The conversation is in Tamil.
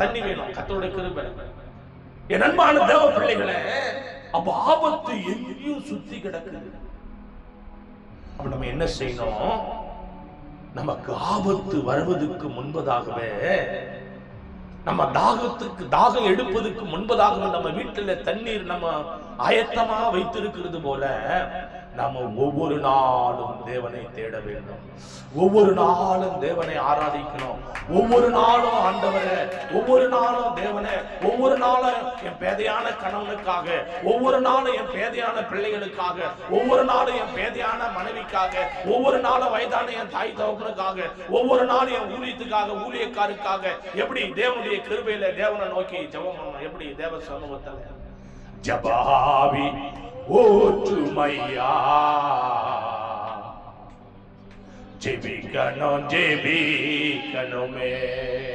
தண்ணி வேணும் கத்தோட கிருபை. என் அன்பான தேவ பிள்ளைகளை அப்ப ஆபத்து எங்கேயும் சுத்தி கிடக்குது. அப்ப நம்ம என்ன செய்யணும்? நமக்கு ஆபத்து வருவதற்கு முன்பதாகவே நம்ம தாகத்துக்கு தாகம் எடுப்பதற்கு முன்பதாகவே நம்ம வீட்டுல தண்ணீர் நம்ம ஆயத்தமா வைத்திருக்கிறது போல நாம ஒவ்வொரு நாளும் தேவனை தேட வேண்டும். ஒவ்வொரு நாளும் தேவனை ஆராதிக்கணும். ஒவ்வொரு நாளும் ஆண்டவரே ஒவ்வொரு நாளும் தேவனை ஒவ்வொரு நாளும் என் பேதையான கணவனுக்காக ஒவ்வொரு நாளும் என் பேதையான பிள்ளைகளுக்காக ஒவ்வொரு நாளும் என் பேதையான மனைவிக்காக ஒவ்வொரு நாளும் வயதான என் தாய் தகப்பனுக்காக ஒவ்வொரு நாளும் என் ஊழியத்துக்காக ஊழியக்காருக்காக எப்படி தேவனுடைய கிருபையில தேவனை நோக்கி ஜெபம் பண்ணணும்? எப்படி தேவ சமூகத்தில்? ஜபாவி মাইয়া জীবিকানো জীবিকানো মেয়ে